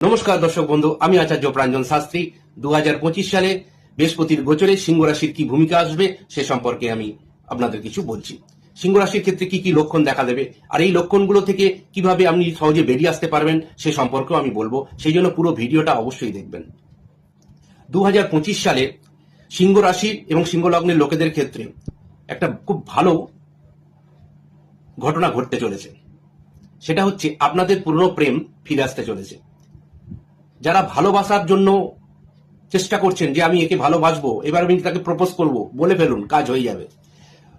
নমস্কার দর্শক বন্ধু, আমি আচার্য প্রাঞ্জন শাস্ত্রী। দু হাজার পঁচিশ সালে বৃহস্পতির গোচরে সিংহ রাশির কি ভূমিকা আসবে সে সম্পর্কে আমি আপনাদের কিছু বলছি। সিংহ রাশির ক্ষেত্রে কি কি লক্ষণ দেখা দেবে আর এই লক্ষণগুলো থেকে কীভাবে আপনি সহজে বেরিয়ে আসতে পারবেন সে সম্পর্কেও আমি বলব, সেই জন্য পুরো ভিডিওটা অবশ্যই দেখবেন। দু হাজার পঁচিশ সালে সিংহ রাশি এবং সিংহ লগ্নের লোকেদের ক্ষেত্রে একটা খুব ভালো ঘটনা ঘটতে চলেছে। সেটা হচ্ছে আপনাদের পুরনো প্রেম ফিরে আসতে চলেছে। যারা ভালোবাসার জন্য চেষ্টা করছেন যে আমি একে ভালোবাসবো, এবার আমি তাকে প্রপোজ করব, বলে ফেলুন, কাজ হয়ে যাবে।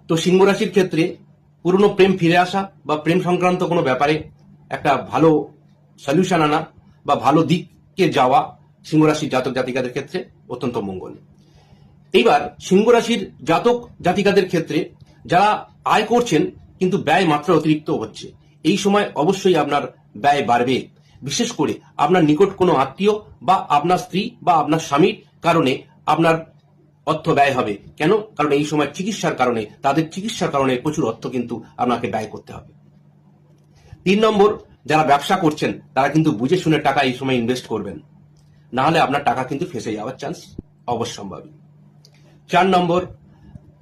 তো সিংহ রাশির ক্ষেত্রে পুরনো প্রেম ফিরে আসা বা প্রেম সংক্রান্ত কোনো ব্যাপারে একটা ভালো সলিউশন আনা বা ভালো দিককে যাওয়া সিংহ রাশির জাতক জাতিকাদের ক্ষেত্রে অত্যন্ত মঙ্গল। এইবার সিংহ রাশির জাতক জাতিকাদের ক্ষেত্রে যারা আয় করছেন কিন্তু ব্যয় মাত্রা অতিরিক্ত হচ্ছে, এই সময় অবশ্যই আপনার ব্যয় বাড়বে। বিশেষ করে আপনার নিকট কোনো আত্মীয় বা আপনার স্ত্রী বা আপনার স্বামীর কারণে আপনার অর্থ ব্যয় হবে। কেন? কারণ এই সময় চিকিৎসার কারণে, তাদের চিকিৎসার কারণে প্রচুর অর্থ কিন্তু আপনাকে ব্যয় করতে হবে। তিন নম্বর, যারা ব্যবসা করছেন, তারা কিন্তু বুঝে শুনে টাকা এই সময় ইনভেস্ট করবেন। না হলে আপনার টাকা কিন্তু ফেসে যাওয়ার চান্স অবশ্যম্ভাবী। চার নম্বর,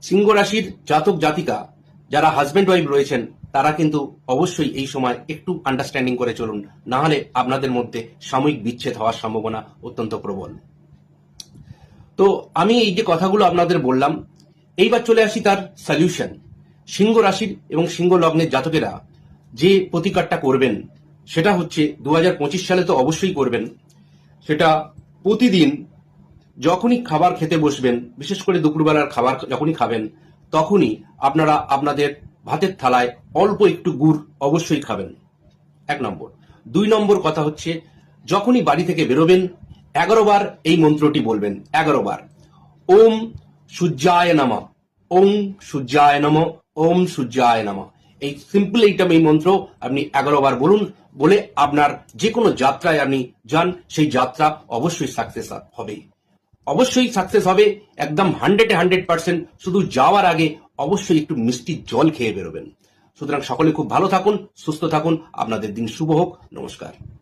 সিংহ রাশির জাতক জাতিকা, যারা হাজবেন্ড ওয়াইফ রয়েছেন তারা কিন্তু অবশ্যই এই সময় একটু আন্ডারস্ট্যান্ডিং করে চলুন। না হলে আপনাদের মধ্যে সাময়িক বিচ্ছেদ হওয়ার সম্ভাবনা অত্যন্ত প্রবল। তো আমি এই যে কথাগুলো আপনাদের বললাম, এইবার চলে আসি তার সলিউশন সিংহ রাশির এবং সিংহ লগ্নের জাতকেরা যে প্রতিকারটা করবেন, সেটা হচ্ছে দু হাজার পঁচিশ সালে তো অবশ্যই করবেন। সেটা প্রতিদিন যখনই খাবার খেতে বসবেন, বিশেষ করে দুপুরবেলার খাবার যখনই খাবেন, তখনই আপনারা আপনাদের ভাতের থালায় অল্প একটু গুড় অবশ্যই খাবেন। এক নম্বর। দুই নম্বর কথা হচ্ছে, যখনই বাড়ি থেকে বেরোবেন, এগারো বার এই মন্ত্রটি বলবেন, এগারো বার। ওম সূর্যায় নামা। ওম সূর্যায় নম, ওম সূর্যায় নামা। এই সিম্পল এইটা এই মন্ত্র আপনি এগারো বার বলুন, বলে আপনার যে কোনো যাত্রায় আপনি যান, সেই যাত্রা অবশ্যই সাকসেস হবে। অবশ্যই সাকসেস হবে, একদম হান্ড্রেড হান্ড্রেড পার্সেন্ট শুধু যাওয়ার আগে অবশ্যই একটু মিষ্টি জল খেয়ে বেরোবেন। সুতরাং সকলে খুব ভালো থাকুন, সুস্থ থাকুন। আপনাদের দিন শুভ হোক। নমস্কার।